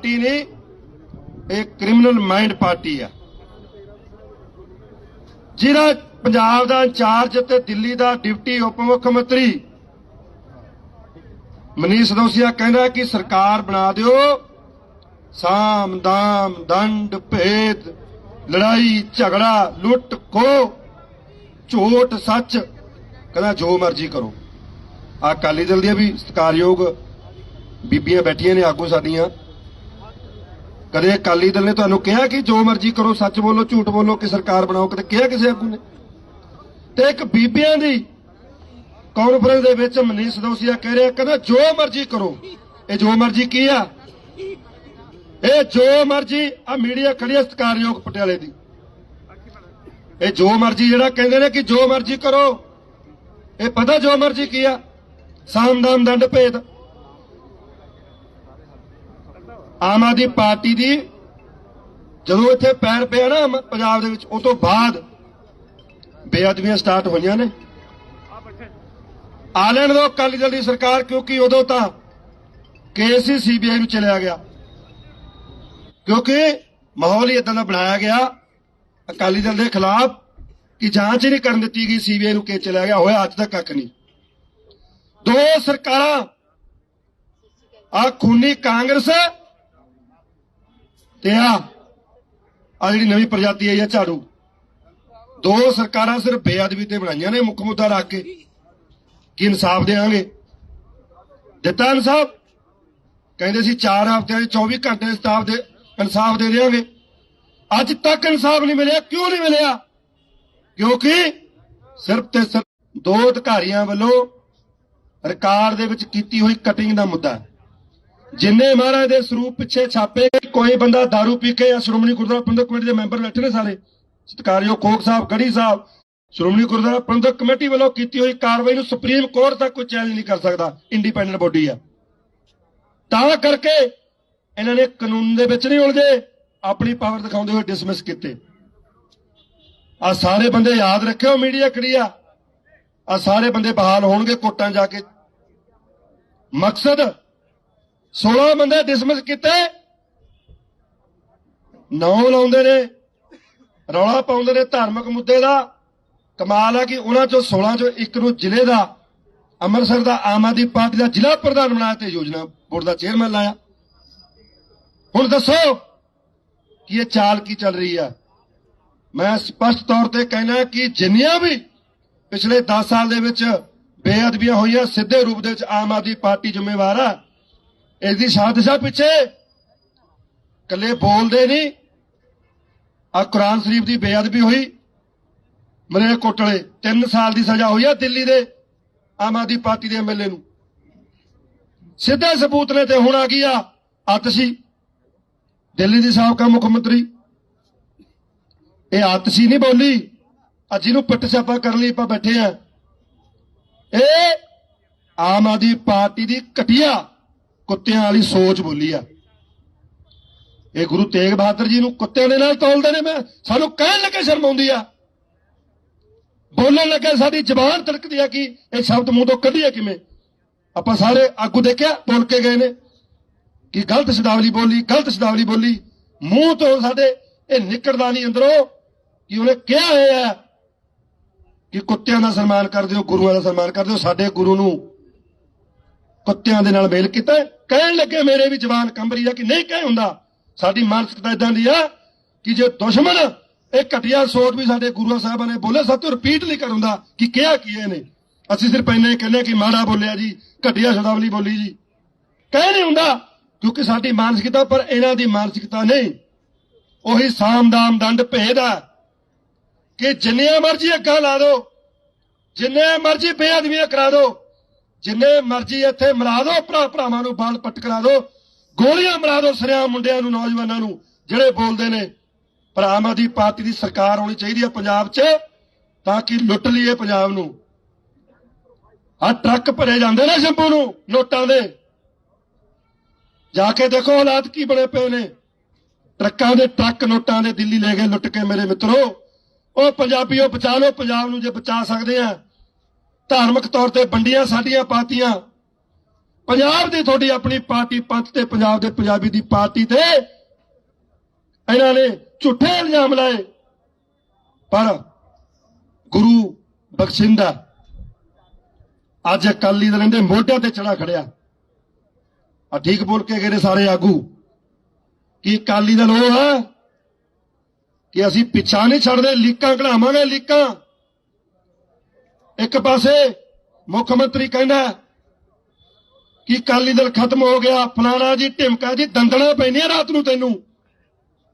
Party ਨਹੀਂ ਇਹ criminal mind party ਆ। ਜਿਹੜਾ ਪੰਜਾਬ ਦਾ ਇੰਚਾਰਜ ਤੇ ਦਿੱਲੀ ਦਾ ਡਿਪਟੀ ਉਪ ਮੁੱਖ ਮੰਤਰੀ ਮਨੀਸ਼ ਦੋਸੀਆ ਕਹਿੰਦਾ ਕਿ ਸਰਕਾਰ ਬਣਾ ਦਿਓ, ਸਾਮ ਦਾਮ ਦੰਡ ਭੇਦ, ਲੜਾਈ ਝਗੜਾ ਲੁੱਟ ਖੋ ਝੋਟ ਸੱਚ, ਕਹਿੰਦਾ ਜੋ ਮਰਜ਼ੀ ਕਰੋ। ਆ ਅਕਾਲੀ ਦਲ ਦੀਆਂ ਵੀ ਸਤਿਕਾਰਯੋਗ ਬੀਬੀਆਂ ਬੈਠੀਆਂ ਨੇ ਆਗੂ ਸਾਡੀਆਂ। ਕਦੇ ਅਕਾਲੀ ਦਲ ਨੇ ਤੁਹਾਨੂੰ ਕਿਹਾ ਕਿ ਜੋ ਮਰਜ਼ੀ ਕਰੋ, ਸੱਚ ਬੋਲੋ, ਝੂਠ ਬੋਲੋ, ਕਿ ਸਰਕਾਰ ਬਣਾਓ, ਕਦੇ ਕਿਹਾ ਕਿਸੇ ਆਗੂ ਨੇ? ਤੇ ਇੱਕ ਬੀਬੀਆਂ ਦੀ ਕਾਨਫਰੰਸ ਦੇ ਵਿੱਚ ਮਨੀਸ਼ ਦੋਸੀਆ ਕਹਿ ਰਿਹਾ, ਕਹਿੰਦਾ ਜੋ ਮਰਜ਼ੀ ਕਰੋ, ਇਹ ਜੋ ਮਰਜ਼ੀ ਕੀ ਆ? ਇਹ ਜੋ ਮਰਜ਼ੀ ਆ ਮੀਡੀਆ ਖੜੀ ਆ ਸਤਿਕਾਰਯੋਗ ਪਟਿਆਲੇ ਦੀ। ਇਹ ਜੋ ਮਰਜ਼ੀ ਜਿਹੜਾ ਕਹਿੰਦੇ ਨੇ ਕਿ ਜੋ ਮਰਜ਼ੀ ਕਰੋ, ਇਹ ਪਤਾ ਜੋ ਮਰਜ਼ੀ ਕੀ ਆ? ਸਾਮਦਾਮ ਦੰਡ ਭੇਦ ਆਮ ਆਦਮੀ ਪਾਰਟੀ ਦੀ ਜਦੋਂ ਇੱਥੇ ਪੈਰ ਪਿਆ ਨਾ ਪੰਜਾਬ ਦੇ ਵਿੱਚ, ਉਹ ਤੋਂ ਬਾਅਦ ਬੇਅਦਬੀਆਂ ਸਟਾਰਟ ਹੋਈਆਂ ਨੇ। ਆ ਲੈਣ ਦਿਓ ਅਕਾਲੀ ਦਲ ਦੀ ਸਰਕਾਰ, ਕਿਉਂਕਿ ਉਦੋਂ ਤਾਂ ਕੇਸ ਹੀ ਸੀਬੀਆਈ ਨੂੰ ਚਲਿਆ ਗਿਆ। ਕਿਉਂਕਿ ਮਾਹੌਲ ਹੀ ਇਦਾਂ ਦਾ ਬਣਾਇਆ ਗਿਆ, ਅਕਾਲੀ ਦਲ ਦੇ ਖਿਲਾਫ ਕਿ ਜਾਂਚ ਹੀ ਨਹੀਂ ਕਰਨ ਦਿੱਤੀ ਗਈ ਸੀਬੀਆਈ ਨੂੰ ਕੇਸ ਚਲਿਆ ਗਿਆ, ਹੋਇਆ ਅੱਜ ਤੱਕ ਕੱਖ ਨਹੀਂ। ਦੋ ਸਰਕਾਰਾਂ ਆ ਖੂਨੀ ਕਾਂਗਰਸ ਤੇ ਆ ਆ ਜਿਹੜੀ ਨਵੀਂ ਪ੍ਰਜਾਤੀ ਆਈ ਆ ਝਾੜੂ, ਦੋ ਸਰਕਾਰਾਂ ਸਿਰਫ ਬੇਅਦਬੀ ਤੇ ਬਣਾਈਆਂ ਨੇ, ਮੁੱਖ ਮੁੱਦਾ ਰੱਖ ਕੇ। ਕਿ ਇਨਸਾਫ ਦੇਵਾਂਗੇ? ਦਿੱਤਾ ਇਨਸਾਫ? ਕਹਿੰਦੇ ਸੀ 4 ਹਫ਼ਤਿਆਂ 'ਚ 24 ਘੰਟੇ ਇਨਸਾਫ਼ ਦੇ, ਇਨਸਾਫ ਦੇ ਦੇਵਾਂਗੇ ਅੱਜ ਤੱਕ ਇਨਸਾਫ ਨਹੀਂ ਮਿਲਿਆ, ਕਿਉਂ ਨਹੀਂ ਮਿਲਿਆ? ਕਿਉਂਕਿ ਸਿਰਫ ਤੇ ਸਿਰਫ ਦੋ ਅਧਿਕਾਰੀਆਂ ਵੱਲੋਂ ਰਿਕਾਰਡ ਦੇ ਵਿੱਚ ਕੀਤੀ ਹੋਈ ਕਟਿੰਗ ਦਾ ਮੁੱਦਾ ਜਿੰਨੇ ਮਹਾਰਾਜ ਦੇ ਸਰੂਪ ਪਿੱਛੇ ਛਾਪੇ ਕੋਈ ਬੰਦਾ दारू ਪੀ ਕੇ ਜਾਂ ਸ਼੍ਰੋਮਣੀ ਗੁਰਦੁਆਰਾ ਪ੍ਰਬੰਧਕ ਕਮੇਟੀ ਦੇ ਮੈਂਬਰ ਬੈਠੇ ਨੇ ਸਾਰੇ। ਸਤਿਕਾਰਯੋਗ ਕੋਕ ਸਾਹਿਬ, ਗੜੀ ਸਾਹਿਬ, ਸ਼੍ਰੋਮਣੀ ਗੁਰਦੁਆਰਾ ਪ੍ਰਬੰਧਕ ਕਮੇਟੀ ਵੱਲੋਂ ਕੀਤੀ ਹੋਈ ਕਾਰਵਾਈ ਨੂੰ ਸੁਪਰੀਮ ਕੋਰਟ ਤੱਕ ਕੋਈ ਚੈਲੰਜ ਨਹੀਂ ਕਰ ਸਕਦਾ ਇੰਡੀਪੈਂਡੈਂਟ ਬੋਡੀ ਆ। ਤਾਂ ਕਰਕੇ ਇਹਨਾਂ ਨੇ ਕਾਨੂੰਨ ਦੇ ਵਿੱਚ ਨਹੀਂ ਉਲਝੇ, ਆਪਣੀ ਪਾਵਰ ਦਿਖਾਉਂਦੇ ਹੋਏ ਡਿਸਮਿਸ ਕੀਤੇ। ਆ ਸਾਰੇ ਬੰਦੇ ਯਾਦ ਰੱਖਿਓ ਮੀਡੀਆ ਕਰੀਆ ਆ ਸਾਰੇ ਬੰਦੇ ਬਹਾਲ ਹੋਣਗੇ ਕੋਟਾਂ ਜਾ ਕੇ। ਮਕਸਦ 16 ਬੰਦੇ ਡਿਸਮਿਸ ਕੀਤੇ। ਨੌ ਲਾਉਂਦੇ ਨੇ, ਰੌਲਾ ਪਾਉਂਦੇ ਨੇ ਧਾਰਮਿਕ ਮੁੱਦੇ ਦਾ। ਕਮਾਲ ਆ ਕਿ ਉਹਨਾਂ ਚੋਂ 16 ਚੋਂ ਇੱਕ ਨੂੰ ਜ਼ਿਲ੍ਹੇ ਦਾ, ਅੰਮ੍ਰਿਤਸਰ ਦਾ, ਆਮ ਆਦਮੀ ਪਾਰਟੀ ਦਾ ਜ਼ਿਲ੍ਹਾ ਪ੍ਰਧਾਨ ਬਣਾਇਆ ਤੇ ਯੋਜਨਾ ਬੋਰਡ ਦਾ ਚੇਅਰਮੈਨ ਲਾਇਆ। ਹੁਣ ਦੱਸੋ ਕਿ ਇਹ ਚਾਲ ਕੀ ਚੱਲ ਰਹੀ ਆ? ਮੈਂ ਸਪਸ਼ਟ ਤੌਰ ਤੇ ਕਹਿਣਾ ਕਿ ਜਿੰਨੀਆਂ ਵੀ ਪਿਛਲੇ 10 ਸਾਲ ਦੇ ਵਿੱਚ ਬੇਅਦਬੀਆਂ ਹੋਈਆਂ, ਸਿੱਧੇ ਰੂਪ ਦੇ ਵਿੱਚ ਆਮ ਆਦਮੀ ਪਾਰਟੀ ਜ਼ਿੰਮੇਵਾਰ ਆ ਇਸ ਦੀ ਸਾਜ਼ਿਸ਼ਾਂ ਪਿੱਛੇ। ਕੱਲੇ ਬੋਲਦੇ ਨਹੀਂ। ਆ ਕੁਰਾਨ ਸ਼ਰੀਫ ਦੀ ਬੇਅਦਬੀ ਹੋਈ। ਮਰੇ ਕੋਟਲੇ 3 ਸਾਲ ਦੀ ਸਜ਼ਾ ਹੋਈ ਆ ਦਿੱਲੀ ਦੇ ਆਮ ਆਦਮੀ ਪਾਰਟੀ ਦੇ ਐਮਐਲਏ ਨੂੰ। ਸਿੱਧੇ ਸਬੂਤ ਨੇ ਤੇ ਹੁਣ ਆ ਗਈ ਆ ਆਤਸ਼ੀ। ਦਿੱਲੀ ਦੀ ਸਾਬਕਾ ਮੁੱਖ ਮੰਤਰੀ। ਇਹ ਆਤਸ਼ੀ ਨਹੀਂ ਬੋਲੀ। ਅੱਜ ਇਹਨੂੰ ਪਿੱਟ ਛਾਪਾ ਕਰਨ ਲਈ ਆਪਾਂ ਬੈਠੇ ਆ। ਇਹ ਆਮ ਆਦਮੀ ਪਾਰਟੀ ਦੀ ਘਟੀਆ ਕੁੱਤਿਆਂ ਵਾਲੀ ਸੋਚ ਬੋਲੀ ਆ। ਇਹ ਗੁਰੂ ਤੇਗ ਬਹਾਦਰ ਜੀ ਨੂੰ ਕੁੱਤਿਆਂ ਦੇ ਨਾਲ ਤੋਲਦੇ ਨੇ ਮੈਂ, ਸਾਨੂੰ ਕਹਿਣ ਲੱਗੇ ਸ਼ਰਮ ਆਉਂਦੀ ਆ। ਬੋਲਣ ਲੱਗੇ ਸਾਡੀ ਜ਼ਬਾਨ ਤੜਕਦੀ ਆ ਕਿ ਇਹ ਸ਼ਬਦ ਮੂੰਹ ਤੋਂ ਕੱਢੀਏ ਕਿਵੇਂ? ਆਪਾਂ ਸਾਰੇ ਆਗੂ ਦੇਖਿਆ, ਬੋਲ ਕੇ ਗਏ ਨੇ। ਕਿ ਗਲਤ ਸ਼ਬਦਾਵਲੀ ਬੋਲੀ, ਗਲਤ ਸ਼ਬਦਾਵਲੀ ਬੋਲੀ। ਮੂੰਹ ਤੋਂ ਸਾਡੇ ਇਹ ਨਿਕਲਦਾ ਨਹੀਂ ਅੰਦਰੋਂ ਕਿ ਉਹਨੇ ਕਿਹਾ ਹੋਇਆ ਕਿ ਕੁੱਤਿਆਂ ਦਾ ਸਨਮਾਨ ਕਰਦੇ ਹੋ ਗੁਰੂਆਂ ਦਾ ਸਨਮਾਨ ਕਰਦੇ ਹੋ ਸਾਡੇ ਗੁਰੂ ਨੂੰ ਕੁੱਤਿਆਂ ਦੇ ਨਾਲ ਮੇਲ ਕੀਤਾ ਕਹਿਣ ਲੱਗੇ ਮੇਰੇ ਵੀ ਜਵਾਨ ਕੰਬਰੀ ਆ ਕਿ ਨਹੀਂ ਕਹਿ ਹੁੰਦਾ। ਸਾਡੀ ਮਾਨਸਿਕਤਾ ਇਦਾਂ ਦੀ ਆ ਕਿ ਜੇ ਦੁਸ਼ਮਣ ਇਹ ਘਟੀਆ ਸੋਚ ਵੀ ਸਾਡੇ ਗੁਰੂਆਂ ਸਾਹਿਬਾਂ ਨੇ ਬੋਲੇ ਸਾਤੋਂ ਰਿਪੀਟ ਨਹੀਂ ਕਰਉਂਦਾ ਕਿ ਕਿਹਾ ਕੀ ਇਹਨੇ। ਅਸੀਂ ਸਿਰਫ ਇੰਨਾ ਹੀ ਕਹਿੰਦੇ ਕਿ ਮਾੜਾ ਬੋਲਿਆ ਜੀ, ਘਟੀਆ ਸ਼ਬਦਾਵਲੀ ਬੋਲੀ ਜੀ। ਕਹਿ ਨਹੀਂ ਹੁੰਦਾ, ਕਿਉਂਕਿ ਸਾਡੀ ਮਾਨਸਿਕਤਾ, ਪਰ ਇਹਨਾਂ ਦੀ ਮਾਨਸਿਕਤਾ ਨਹੀਂ। ਉਹੀ ਸਾਮਦਾਮ ਦੰਡ ਭੇਦ ਆ ਕਿ ਜਿੰਨੀਆਂ ਮਰਜ਼ੀ ਅੱਖਾਂ ਲਾ ਦਿਓ ਜਿੰਨੇ ਮਰਜ਼ੀ ਬੇਅਦਬੀਆਂ ਕਰਾ ਦਿਓ ਜਿੰਨੇ ਮਰਜ਼ੀ ਇੱਥੇ ਮਰਾ ਦਿਓ, ਭਰਾ ਭਰਾਵਾਂ ਨੂੰ ਬਾਲ ਪੱਟ ਕਰਾ ਦਿਓ। ਗੋਲੀਆਂ ਮਰਾ ਦਿਓ ਸਰਿਆਂ ਮੁੰਡਿਆਂ ਨੂੰ, ਨੌਜਵਾਨਾਂ ਨੂੰ, ਜਿਹੜੇ ਬੋਲਦੇ ਨੇ। ਪਰ ਆਮ ਆਦਮੀ ਪਾਰਟੀ ਦੀ ਸਰਕਾਰ ਹੋਣੀ ਚਾਹੀਦੀ ਹੈ ਪੰਜਾਬ 'ਚ, ਤਾਂ ਕਿ ਲੁੱਟ ਲਈਏ ਪੰਜਾਬ ਨੂੰ। ਆ ਟਰੱਕ ਭਰੇ ਜਾਂਦੇ ਨੇ ਸ਼ੰਭੂ ਨੂੰ, ਨੋਟਾਂ ਦੇ। ਜਾ ਕੇ ਦੇਖੋ ਹਾਲਾਤ ਕੀ ਬਣੇ ਪਏ ਨੇ। ਟਰੱਕਾਂ ਦੇ, ਟਰੱਕ ਨੋਟਾਂ ਦੇ ਦਿੱਲੀ ਲੈ ਗਏ ਲੁੱਟ ਕੇ ਮੇਰੇ ਮਿੱਤਰੋ। ਉਹ ਪੰਜਾਬੀਓ ਬਚਾ ਲਓ, ਪੰਜਾਬ ਨੂੰ ਜੇ ਬਚਾ ਸਕਦੇ ਆ। ਧਾਰਮਿਕ ਤੌਰ ਤੇ ਵੰਡੀਆਂ ਸਾਡੀਆਂ ਪਾਰਟੀਆਂ। ਪੰਜਾਬ ਦੀ ਤੁਹਾਡੀ ਆਪਣੀ ਪਾਰਟੀ ਪੰਥ ਤੇ, ਪੰਜਾਬ ਦੇ ਪੰਜਾਬੀ ਦੀ ਪਾਰਟੀ ਤੇ ਇਹਨਾਂ ਨੇ ਝੂਠੇ ਇਲਜ਼ਾਮ ਲਾਏ। ਪਰ ਗੁਰੂ ਬਖਸ਼ਿੰਦਾ ਅੱਜ ਅਕਾਲੀ ਦਲ ਦੇ ਮੋਢਿਆਂ ਤੇ ਚੜਾ ਖੜਿਆ ਆ ਠੀਕ ਬੋਲ ਕੇ ਗਏ ਨੇ ਸਾਰੇ ਆਗੂ। ਕਿ ਅਕਾਲੀ ਦਲ ਉਹ ਹੈ ਕਿ ਅਸੀਂ ਪਿੱਛਾ ਨਹੀਂ ਛੱਡਦੇ, ਲੀਕਾਂ ਕਢਾਵਾਂਗੇ, ਲੀਕਾਂ। ਇੱਕ ਪਾਸੇ ਮੁੱਖ ਮੰਤਰੀ ਕਹਿੰਦਾ ਕਿ ਅਕਾਲੀ ਦਲ ਖਤਮ ਹੋ ਗਿਆ, ਫਲਾਣਾ ਜੀ, ਢਿਮਕਾ ਜੀ ਦੰਦਣਾ ਪੈਂਦੀਆਂ ਰਾਤ ਨੂੰ ਤੈਨੂੰ।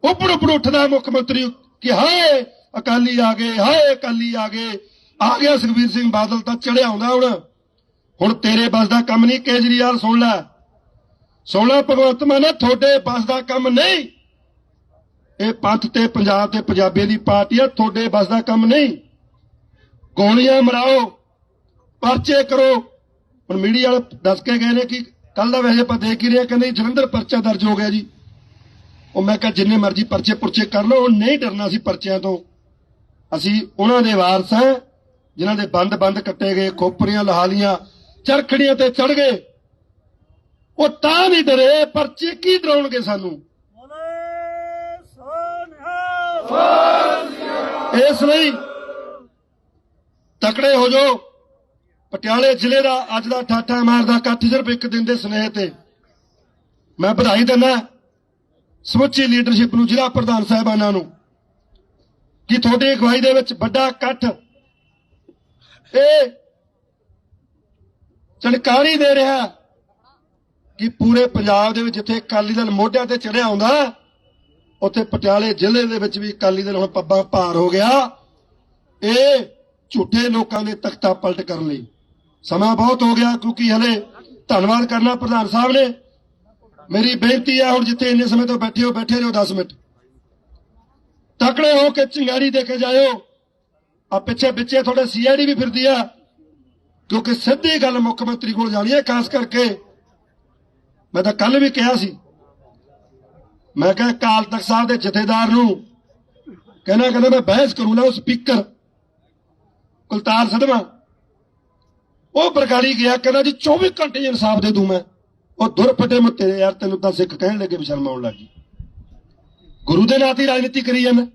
ਉੱਪੜ ਉੱਪੜ ਉੱਠਦਾ ਮੁੱਖ ਮੰਤਰੀ ਕਿ ਹਾਏ, ਅਕਾਲੀ ਆ ਗਏ, ਹਾਏ, ਅਕਾਲੀ ਆ ਗਏ। ਆ ਗਿਆ ਸੁਖਬੀਰ ਸਿੰਘ ਬਾਦਲ ਤਾਂ ਚੜਿਆ ਆਉਂਦਾ ਹੁਣ। ਹੁਣ ਤੇਰੇ ਬਸ ਦਾ ਕੰਮ ਨਹੀਂ, ਕੇਜਰੀਵਾਲ ਸੁਣ ਲੈ। ਸੁਣ ਲੈ ਭਗਵੰਤ ਮਾਨ, ਤੁਹਾਡੇ ਬਸ ਦਾ ਕੰਮ ਨਹੀਂ। ਇਹ ਪੰਥ ਤੇ ਪੰਜਾਬ ਤੇ ਪੰਜਾਬੀਆਂ ਦੀ ਪਾਰਟੀ ਆ, ਤੁਹਾਡੇ ਬਸ ਦਾ ਕੰਮ ਨਹੀਂ। ਗੋਲੀਆਂ ਮਰਾਓ। ਪਰਚੇ ਕਰੋ। ਹੁਣ ਮੀਡੀਆ ਵਾਲੇ ਦੱਸ ਕੇ ਗਏ ਨੇ ਕਿ ਕੱਲ ਦਾ ਵੈਸੇ ਆਪਾਂ ਦੇਖ ਹੀ ਰਹੇ ਕਹਿੰਦੇ ਜਲੰਧਰ ਪਰਚਾ ਦਰਜ ਹੋ ਗਿਆ ਜੀ। ਉਹ ਮੈਂ ਕਿਹਾ ਜਿੰਨੇ ਮਰਜ਼ੀ ਪਰਚੇ ਪੁਰਚੇ ਕਰ ਲਓ ਉਹ ਨਹੀਂ ਡਰਨਾ ਸੀ ਪਰਚਿਆਂ ਤੋਂ। ਅਸੀਂ ਉਹਨਾਂ ਦੇ ਵਾਰਸ ਹਾਂ ਜਿਨ੍ਹਾਂ ਦੇ ਬੰਦ-ਬੰਦ ਕੱਟੇ ਗਏ ਖੋਪਰੀਆਂ ਲਹਾਲੀਆਂ ਚਰਖੜੀਆਂ ਤੇ ਚੜ ਗਏ। ਉਹ ਤਾਂ ਨਹੀਂ ਡਰੇ ਪਰਚੇ ਕੀ ਡਰਾਉਣਗੇ ਸਾਨੂੰ? ਇਸ ਲਈ ਤਕੜੇ ਹੋ ਜਾਓ। ਪਟਿਆਲੇ ਜ਼ਿਲ੍ਹੇ ਦਾ ਅੱਜ ਦਾ ਠਾਠਾ ਮਾਰਦਾ ਇਕੱਠ ਸਿਰਫ ਇੱਕ ਦਿਨ ਦੇ ਸਨੇਹ ਤੇ। ਮੈਂ ਵਧਾਈ ਦਿੰਦਾ ਸਮੁੱਚੀ ਲੀਡਰਸ਼ਿਪ ਨੂੰ, ਜ਼ਿਲ੍ਹਾ ਪ੍ਰਧਾਨ ਸਾਹਿਬਾਨਾਂ ਨੂੰ, ਕਿ ਤੁਹਾਡੀ ਅਗਵਾਈ ਦੇ ਵਿੱਚ ਵੱਡਾ ਇਕੱਠ ਇਹ ਚਣਕਾਰੀ ਦੇ ਰਿਹਾ ਕਿ ਪੂਰੇ ਪੰਜਾਬ ਦੇ ਵਿੱਚ ਜਿੱਥੇ ਅਕਾਲੀ ਦਲ ਮੋਢਿਆਂ ਤੇ ਚੜਿਆ ਆਉਂਦਾ ਉੱਥੇ ਪਟਿਆਲੇ ਜ਼ਿਲ੍ਹੇ ਦੇ ਵਿੱਚ ਵੀ ਅਕਾਲੀ ਦਲ ਹੁਣ ਪੱਬਾਂ ਭਾਰ ਹੋ ਗਿਆ। ਇਹ ਝੂਠੇ ਲੋਕਾਂ ਦੇ ਤਖਤਾ ਪਲਟ ਕਰਨ ਲਈ। ਸਮਾਂ ਬਹੁਤ ਹੋ ਗਿਆ, ਕਿਉਂਕਿ ਹਲੇ ਧੰਨਵਾਦ ਕਰਨਾ ਪ੍ਰਧਾਨ ਸਾਹਿਬ ਨੇ। ਮੇਰੀ ਬੇਨਤੀ ਹੈ ਹੁਣ ਜਿੱਥੇ ਇੰਨੇ ਸਮੇਂ ਤੋਂ ਬੈਠੇ ਹੋ, ਬੈਠੇ ਰਹੋ 10 ਮਿੰਟ। ਤਕੜੇ ਹੋ ਕੇ ਚਿੰਗਾਰੀ ਦੇ ਕੇ ਜਾਇਓ। ਆ ਪਿੱਛੇ ਪਿੱਛੇ ਤੁਹਾਡੇ ਸੀਆਈਡੀ ਵੀ ਫਿਰਦੀ ਆ, ਕਿਉਂਕਿ ਸਿੱਧੀ ਗੱਲ ਮੁੱਖ ਮੰਤਰੀ ਕੋਲ ਜਾਣੀ ਹੈ ਖਾਸ ਕਰਕੇ ਮੈਂ ਤਾਂ ਕੱਲ ਵੀ ਕਿਹਾ ਸੀ। ਮੈਂ ਕਿਹਾ ਅਕਾਲ ਤਖਤ ਸਾਹਿਬ ਦੇ ਜਥੇਦਾਰ ਨੂੰ, ਕਹਿੰਦਾ ਕਹਿੰਦਾ ਮੈਂ ਬਹਿਸ ਕਰੂੰਗਾ ਉਹ ਸਪੀਕਰ। ਕੁਲਤਾਰ ਸਦਮਾ। ਉਹ ਬਰਗਾੜੀ ਗਿਆ, ਕਹਿੰਦਾ ਜੀ 24 ਘੰਟੇ ਇਨਸਾਫ ਦੇ ਦੂੰ ਮੈਂ। ਉਹ ਦੁਰ ਫਟੇ ਮੁੱਤੇ ਯਾਰ ਤੈਨੂੰ ਤਾਂ ਸਿੱਖ ਕਹਿਣ ਲੱਗੇ ਵੀ ਆਉਣ ਲੱਗੀ ਗੁਰੂ ਦੇ ਨਾਂ ਤੇ ਰਾਜਨੀਤੀ ਕਰੀ ਜਾਂਦਾ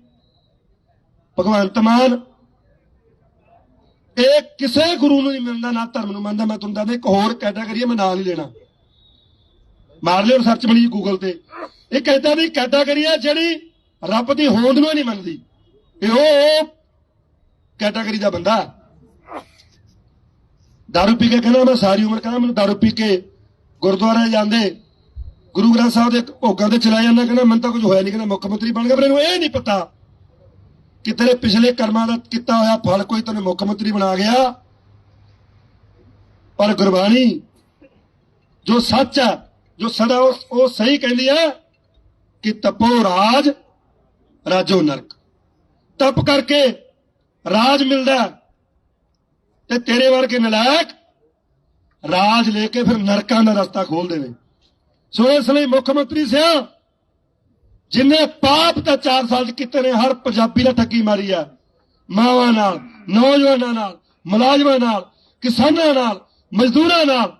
ਭਗਵੰਤ ਮਾਨ, ਇਹ ਕਿਸੇ ਗੁਰੂ ਨੂੰ ਨਹੀਂ ਮੰਨਦਾ ਨਾ ਧਰਮ ਨੂੰ ਮੰਨਦਾ ਮੈਂ ਤੁਹਾਨੂੰ ਦੱਸਦਾ, ਇੱਕ ਹੋਰ ਕੈਟਾਗਰੀ ਹੈ ਮੈਂ ਨਾਂ ਨਹੀਂ ਲੈਣਾ। ਮਾਰ ਲਿਓ ਸਰਚ ਬਣੀ ਗੂਗਲ ਤੇ। ਇਹ ਕਹਿੰਦਾ ਵੀ ਕੈਟਾਗਰੀ ਹੈ ਜਿਹੜੀ ਰੱਬ ਦੀ ਹੋਂਦ ਨੂੰ ਨਹੀਂ ਮੰਨਦੀ। ਇਹ ਉਹ ਕੈਟਾਗਰੀ ਦਾ ਬੰਦਾ। ਦਾਰੂ ਪੀ ਕੇ ਕਹਿੰਦਾ, ਮੈਂ ਸਾਰੀ ਉਮਰ ਕਹਿੰਦਾ, ਮੈਨੂੰ ਦਾਰੂ ਪੀ ਕੇ ਗੁਰਦੁਆਰੇ ਜਾਂਦੇ, ਗੁਰੂ ਗ੍ਰੰਥ ਸਾਹਿਬ ਦੇ ਭੋਗਾਂ ਤੇ ਚਲਾ ਜਾਂਦਾ, ਕਹਿੰਦਾ, ਮੈਨੂੰ ਤਾਂ ਕੁਝ ਹੋਇਆ ਨਹੀਂ। ਕਹਿੰਦਾ, ਮੁੱਖ ਮੰਤਰੀ ਬਣ ਗਿਆ, ਪਰ ਇਹਨੂੰ ਇਹ ਨਹੀਂ ਪਤਾ ਕਿ ਤੇਰੇ ਪਿਛਲੇ ਕਰਮਾਂ ਦਾ ਕੀਤਾ ਹੋਇਆ ਫਲ ਕੋਈ ਤੈਨੂੰ ਮੁੱਖ ਮੰਤਰੀ ਬਣਾ ਗਿਆ। ਪਰ ਗੁਰਬਾਣੀ ਜੋ ਸੱਚ ਹੈ ਜੋ ਸਦਾ ਉਹ ਉਹ ਸਹੀ ਕਹਿੰਦੀ ਹੈ ਕਿ ਤਪੋ ਰਾਜ, ਰਾਜੋ ਨਰਕ। ਤਪ ਕਰਕੇ ਰਾਜ ਮਿਲਦਾ ਤੇ ਤੇਰੇ ਵਰਗੇ ਨਲਾਇਕ ਰਾਜ ਲੈ ਕੇ ਫਿਰ ਨਰਕਾਂ ਦਾ ਰਸਤਾ ਖੋਲ ਦੇਵੇ। ਸੋ ਇਸ ਲਈ ਮੁੱਖ ਮੰਤਰੀ ਸਿਆ, ਜਿਨੇ ਪਾਪ ਤਾਂ 4 ਸਾਲ 'ਚ ਕੀਤੇ ਨੇ, ਹਰ ਪੰਜਾਬੀ ਨੇ ਠੱਗੀ ਮਾਰੀ ਆ। ਮਾਵਾਂ ਨਾਲ, ਨੌਜਵਾਨਾਂ ਨਾਲ, ਮੁਲਾਜ਼ਮਾਂ ਨਾਲ, ਕਿਸਾਨਾਂ ਨਾਲ, ਮਜ਼ਦੂਰਾਂ ਨਾਲ।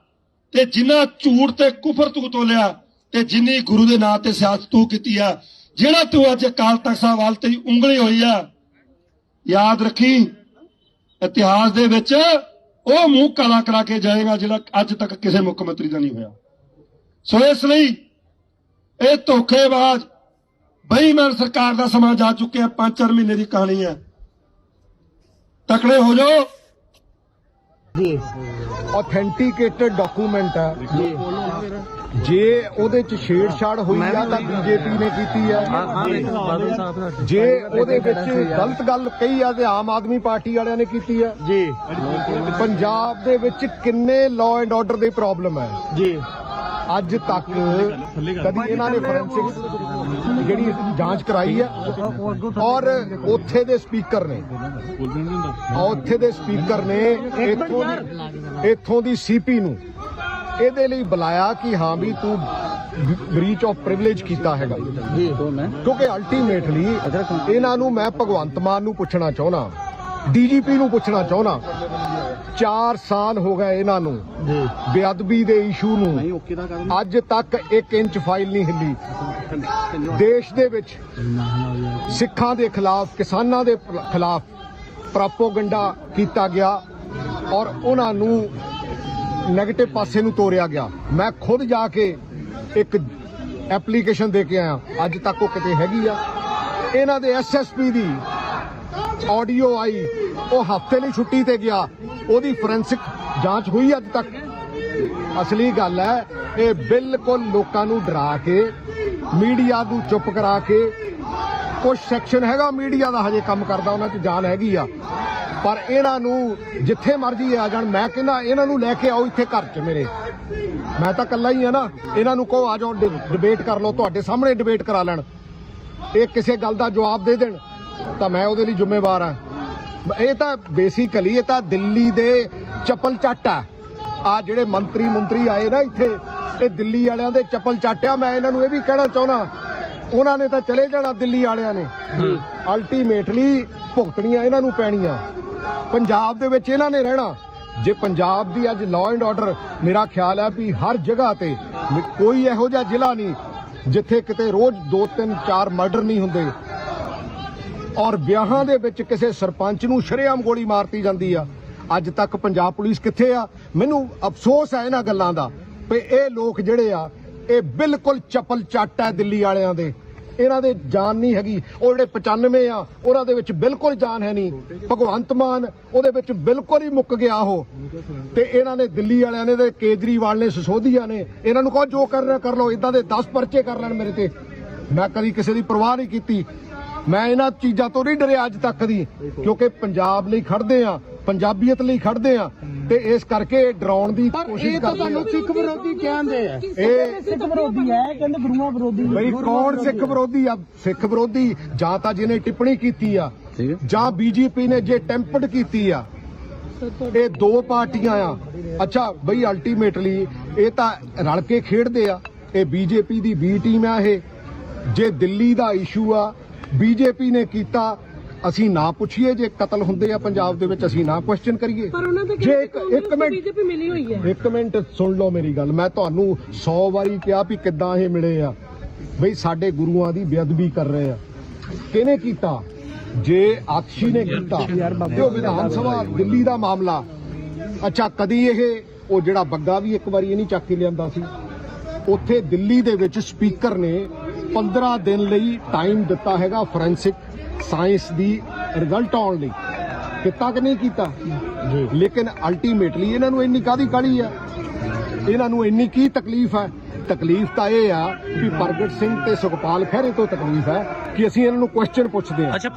ਤੇ ਜਿੰਨਾ ਝੂਠ ਤੇ ਕੁਫਰ ਤੂੰ ਤੋਲਿਆ, ਤੇ ਜਿੰਨੀ ਗੁਰੂ ਦੇ ਨਾਂ ਤੇ ਸਿਆਸਤ ਤੂੰ ਕੀਤੀ ਆ, ਜਿਹੜਾ ਤੂੰ ਅੱਜ ਅਕਾਲ ਤਖਤ ਸਾਹਿਬ ਵੱਲ ਤੇਰੀ ਉਂਗਲੀ ਹੋਈ ਆ ਯਾਦ ਰੱਖੀ। ਇਤਿਹਾਸ ਦੇ ਵਿੱਚ ਉਹ ਮੂੰਹ ਕਾਲਾ ਕਰਾ ਕੇ ਜਾਏਗਾ ਜਿਹੜਾ ਅੱਜ ਤੱਕ ਕਿਸੇ ਮੁੱਖ ਮੰਤਰੀ ਦਾ ਨਹੀਂ ਹੋਇਆ। ਸੋ ਇਸ ਲਈ ਇਹ ਧੋਖੇਬਾਜ਼ ਬੇਈਮਾਨ ਸਰਕਾਰ ਦਾ ਸਮਾਂ ਜਾ ਚੁੱਕਿਆ 5-4 ਮਹੀਨੇ ਦੀ ਕਹਾਣੀ ਹੈ। ਤਕੜੇ ਹੋ ਜਾਓ। ਜੀ। ਆਥੈਂਟੀਕੇਟਡ ਡਾਕੂਮੈਂਟ ਹੈ। ਜੀ। ਜੇ ਉਹਦੇ ਚ ਛੇੜਛਾੜ ਹੋਈ ਆ ਤਾਂ ਬੀਜੇਪੀ ਨੇ ਕੀਤੀ ਆ। ਜੇ ਉਹਦੇ ਵਿੱਚ ਗਲਤ ਗੱਲ ਕਹੀ ਆ ਤੇ ਆਮ ਆਦਮੀ ਪਾਰਟੀ ਵਾਲਿਆਂ ਨੇ ਕੀਤੀ ਆ। ਜੀ। ਪੰਜਾਬ ਦੇ ਵਿੱਚ ਕਿੰਨੇ ਲਾਅ ਐਂਡ ਆਰਡਰ ਦੀ ਪ੍ਰੋਬਲਮ ਹੈ ਜੀ। ਅੱਜ ਤੱਕ ਕਦੀ ਇਹਨਾਂ ਨੇ ਫੋਰੈਂਸਿਕ ਜਿਹੜੀ ਜਾਂਚ ਕਰਾਈ ਆ ਔਰ ਉੱਥੇ ਦੇ ਸਪੀਕਰ ਨੇ। ਉੱਥੇ ਦੇ ਸਪੀਕਰ ਨੇ ਇੱਥੋਂ ਦੀ ਸੀਪੀ ਨੂੰ ਇਹਦੇ ਲਈ ਬੁਲਾਇਆ ਕਿ ਹਾਂ ਵੀ ਤੂੰ ਬ੍ਰੀਚ ਆਫ ਪ੍ਰਿਵਿਲੇਜ ਕੀਤਾ ਹੈਗਾ। ਜੀ ਕਿਉਂਕਿ ਅਲਟੀਮੇਟਲੀ ਇਹਨਾਂ ਨੂੰ ਮੈਂ ਭਗਵੰਤ ਮਾਨ ਨੂੰ ਪੁੱਛਣਾ ਚਾਹੁੰਦਾ ਡੀਜੀਪੀ ਨੂੰ ਪੁੱਛਣਾ ਚਾਹੁੰਦਾ। 4 ਸਾਲ ਹੋ ਗਏ ਇਹਨਾਂ ਨੂੰ। ਜੀ। ਬੇਅਦਬੀ ਦੇ ਇਸ਼ੂ ਨੂੰ। ਅੱਜ ਤੱਕ 1 ਇੰਚ ਫਾਈਲ ਨਹੀਂ ਹਿੱਲੀ। ਦੇਸ਼ ਦੇ ਵਿੱਚ ਸਿੱਖਾਂ ਦੇ ਖਿਲਾਫ ਕਿਸਾਨਾਂ ਦੇ ਖਿਲਾਫ ਪ੍ਰਾਪੋਗੰਡਾ ਕੀਤਾ ਗਿਆ ਔਰ ਉਹਨਾਂ ਨੂੰ ਨੈਗੇਟਿਵ ਪਾਸੇ ਨੂੰ ਤੋਰਿਆ ਗਿਆ। ਮੈਂ ਖੁਦ ਜਾ ਕੇ ਇੱਕ ਐਪਲੀਕੇਸ਼ਨ ਦੇ ਕੇ ਆਇਆ। ਅੱਜ ਤੱਕ ਉਹ ਕਿਤੇ ਹੈਗੀ ਆ। ਇਹਨਾਂ ਦੇ ਐਸਐਸਪੀ ਦੀ ਆਡੀਓ ਆਈ। ਉਹ ਹਫ਼ਤੇ ਲਈ ਛੁੱਟੀ ਤੇ ਗਿਆ। ਉਹਦੀ ਫੋਰੈਂਸਿਕ ਜਾਂਚ ਹੋਈ ਅੱਜ ਤੱਕ। ਅਸਲੀ ਗੱਲ ਹੈ, ਇਹ ਬਿਲਕੁਲ ਲੋਕਾਂ ਨੂੰ ਡਰਾ ਕੇ, ਮੀਡੀਆ ਨੂੰ ਚੁੱਪ ਕਰਾ ਕੇ ਕੁਝ ਸੈਕਸ਼ਨ ਹੈਗਾ, ਮੀਡੀਆ ਦਾ ਹਜੇ ਕੰਮ ਕਰਦਾ, ਉਹਨਾਂ 'ਚ ਜਾਨ ਹੈਗੀ ਆ। ਪਰ ਇਹਨਾਂ ਨੂੰ ਜਿੱਥੇ ਮਰਜ਼ੀ ਆ ਜਾਣ ਮੈਂ ਕਹਿੰਦਾ ਇਹਨਾਂ ਨੂੰ ਲੈ ਕੇ ਆਓ ਇੱਥੇ ਘਰ 'ਚ ਮੇਰੇ। ਮੈਂ ਤਾਂ ਇਕੱਲਾ ਹੀ ਆ ਨਾ ਇਹਨਾਂ ਨੂੰ ਕਹੋ ਆ ਜਾਓ ਡਿਬੇਟ ਕਰ ਲਓ ਤੁਹਾਡੇ ਸਾਹਮਣੇ ਡਿਬੇਟ ਕਰਾ ਲੈਣ। ਇਹ ਕਿਸੇ ਗੱਲ ਦਾ ਜਵਾਬ ਦੇ ਦੇਣ ਤਾਂ ਮੈਂ ਉਹਦੇ ਲਈ ਜ਼ਿੰਮੇਵਾਰ ਆ ਇਹ ਤਾਂ ਬੇਸਿਕਲੀ ਇਹ ਤਾਂ ਦਿੱਲੀ ਦੇ ਚੱਪਲ ਚੱਟ ਆ। ਆ ਜਿਹੜੇ ਮੰਤਰੀ ਮੰਤਰੀ ਆਏ ਨਾ ਇੱਥੇ ਇਹ ਦਿੱਲੀ ਵਾਲਿਆਂ ਦੇ ਚੱਪਲ ਚੱਟ ਆ। ਮੈਂ ਇਹਨਾਂ ਨੂੰ ਇਹ ਵੀ ਕਹਿਣਾ ਚਾਹੁੰਦਾ ਉਹਨਾਂ ਨੇ ਤਾਂ ਚਲੇ ਜਾਣਾ ਦਿੱਲੀ ਵਾਲਿਆਂ ਨੇ। ਅਲਟੀਮੇਟਲੀ ਭੁਗਤਣੀਆਂ ਇਹਨਾਂ ਨੂੰ ਪੈਣੀਆਂ। ਪੰਜਾਬ ਦੇ ਵਿੱਚ ਇਹਨਾਂ ਨੇ ਰਹਿਣਾ। ਜੇ ਪੰਜਾਬ ਦੀ ਅੱਜ ਲਾਅ ਐਂਡ ਆਰਡਰ ਮੇਰਾ ਖਿਆਲ ਹੈ ਵੀ ਹਰ ਜਗ੍ਹਾ ਤੇ ਕੋਈ ਇਹੋ ਜਿਹਾ ਜ਼ਿਲ੍ਹਾ ਨਹੀਂ ਜਿੱਥੇ ਕਿਤੇ ਰੋਜ਼ 2 3 4 ਮਰਡਰ ਨਹੀਂ ਹੁੰਦੇ। ਔਰ ਵਿਆਹਾਂ ਦੇ ਵਿੱਚ ਕਿਸੇ ਸਰਪੰਚ ਨੂੰ ਸ਼ਰੇਆਮ ਗੋਲੀ ਮਾਰਤੀ ਜਾਂਦੀ ਆ। ਅੱਜ ਤੱਕ ਪੰਜਾਬ ਪੁਲਿਸ ਕਿੱਥੇ ਆ? ਮੈਨੂੰ ਅਫਸੋਸ ਹੈ ਇਹਨਾਂ ਗੱਲਾਂ ਦਾ ਵੀ ਇਹ ਲੋਕ ਜਿਹੜੇ ਆ, ਇਹ ਬਿਲਕੁਲ ਚਪਲ ਚੱਟ ਹੈ ਦਿੱਲੀ ਵਾਲਿਆਂ ਦੇ। ਇਹਨਾਂ ਦੇ ਜਾਨ ਨਹੀਂ ਹੈਗੀ। ਉਹ ਜਿਹੜੇ 95 ਆ, ਉਹਨਾਂ ਦੇ ਵਿੱਚ ਬਿਲਕੁਲ ਜਾਨ ਹੈ ਨਹੀਂ। ਭਗਵੰਤ ਮਾਨ ਉਹਦੇ ਵਿੱਚ ਬਿਲਕੁਲ ਹੀ ਮੁੱਕ ਗਿਆ ਉਹ। ਤੇ ਇਹਨਾਂ ਨੇ ਦਿੱਲੀ ਵਾਲਿਆਂ ਨੇ ਤੇ ਕੇਜਰੀਵਾਲ ਨੇ, ਸਿਸੋਦੀਆ ਨੇ, ਇਹਨਾਂ ਨੂੰ ਕਹੋ ਜੋ ਕਰਨਾ ਕਰ ਲਓ। ਇਦਾਂ ਦੇ 10 ਪਰਚੇ ਕਰ ਲੈਣ ਮੇਰੇ ਤੇ। ਮੈਂ ਕਦੀ ਕਿਸੇ ਦੀ ਪਰਵਾਹ ਨਹੀਂ ਕੀਤੀ। ਮੈਂ ਇਹਨਾਂ ਚੀਜ਼ਾਂ ਤੋਂ ਨਹੀਂ ਡਰਿਆ ਅੱਜ ਤੱਕ ਦੀ, ਕਿਉਂਕਿ ਪੰਜਾਬ ਲਈ ਖੜਦੇ ਆ। ਪੰਜਾਬੀਅਤ ਲਈ ਖੜਦੇ ਆ ਤੇ ਇਸ ਕਰਕੇ ਇਹ ਡਰਾਉਣ ਦੀ ਕੋਸ਼ਿਸ਼ ਕਰਦੇ ਆ। ਸਿੱਖ ਵਿਰੋਧੀ ਕਹਿੰਦੇ ਆ। ਇਹ ਸਿੱਖ ਵਿਰੋਧੀ ਹੈ ਕਹਿੰਦੇ ਗੁਰੂਆਂ ਵਿਰੋਧੀ ਬਈ ਕੌਣ ਸਿੱਖ ਵਿਰੋਧੀ ਆ? ਸਿੱਖ ਵਿਰੋਧੀ ਜਾਂ ਤਾਂ ਜਿਹਨੇ ਟਿੱਪਣੀ ਕੀਤੀ ਆ ਜਾਂ ਬੀਜੇਪੀ ਨੇ ਜੇ ਟੈਂਪਰਡ ਕੀਤੀ ਆ ਇਹ ਦੋ ਪਾਰਟੀਆਂ ਆ। ਅੱਛਾ ਬਈ ਅਲਟੀਮੇਟਲੀ ਇਹ ਤਾਂ ਰਲ ਕੇ ਖੇਡਦੇ ਆ। ਇਹ ਬੀਜੇਪੀ ਦੀ ਬੀ ਟੀਮ ਆ ਇਹ। ਜੇ ਦਿੱਲੀ ਦਾ ਇਸ਼ੂ ਆ ਬੀਜੇਪੀ ਨੇ ਕੀਤਾ ਅਸੀਂ ਨਾ ਪੁੱਛੀਏ ਜੇ ਕਤਲ ਹੁੰਦੇ ਆ ਪੰਜਾਬ ਦੇ ਵਿੱਚ ਅਸੀਂ ਨਾ ਕੁਐਸਚਨ ਕਰੀਏ। ਪਰ ਉਹਨਾਂ ਦੇ ਜੇ ਇੱਕ ਇੱਕ ਮਿੰਟ ਬੀਜੇਪੀ ਮਿਲੀ ਹੋਈ ਹੈ। ਇੱਕ ਮਿੰਟ ਸੁਣ ਲਓ ਮੇਰੀ ਗੱਲ। ਮੈਂ ਤੁਹਾਨੂੰ 100 ਵਾਰੀ ਕਿਹਾ ਵੀ ਕਿੱਦਾਂ ਇਹ ਮਿਲੇ ਆ। ਬਈ ਸਾਡੇ ਗੁਰੂਆਂ ਦੀ ਬੇਅਦਬੀ ਕਰ ਰਹੇ ਆ। ਕਿਹਨੇ ਕੀਤਾ? ਜੇ ਆਕਸ਼ੀ ਨੇ ਕੀਤਾ ਤੇ ਉਹ ਵਿਧਾਨ ਸਭਾ ਦਿੱਲੀ ਦਾ ਮਾਮਲਾ। ਅੱਛਾ ਕਦੀ ਇਹ ਉਹ ਜਿਹੜਾ ਬੱਗਾ ਵੀ ਇੱਕ ਵਾਰੀ ਇਹ ਨਹੀਂ ਚੱਕ ਕੇ ਲਿਆਂਦਾ ਸੀ। ਉੱਥੇ ਦਿੱਲੀ ਦੇ ਵਿੱਚ ਸਪੀਕਰ ਨੇ 15 ਦਿਨ ਲਈ ਟਾਈਮ ਦਿੱਤਾ ਹੈਗਾ ਫੋਰੈਂਸਿਕ ਸਾਇੰਸ ਦੀ ਰਿਜ਼ਲਟ ਆਉਣ ਲਈ। ਕੀਤਾ ਕਿ ਨਹੀਂ ਕੀਤਾ? ਜੀ। ਲੇਕਿਨ ਅਲਟੀਮੇਟਲੀ ਇਹਨਾਂ ਨੂੰ ਇੰਨੀ ਕਾਦੀ ਕਾਲੀ ਆ? ਇਹਨਾਂ ਨੂੰ ਇੰਨੀ ਕੀ ਤਕਲੀਫ ਹੈ ਤਕਲੀਫ ਤਾਂ ਇਹ ਆ ਵੀ ਪ੍ਰਗਟ ਸਿੰਘ ਤੇ ਸੁਖਪਾਲ ਖਹਿਰੇ ਤੋਂ ਤਕਲੀਫ ਹੈ ਕਿ ਅਸੀਂ ਇਹਨਾਂ ਨੂੰ ਕੁਐਸਚਨ ਪੁੱਛਦੇ ਆ ਅੱਛਾ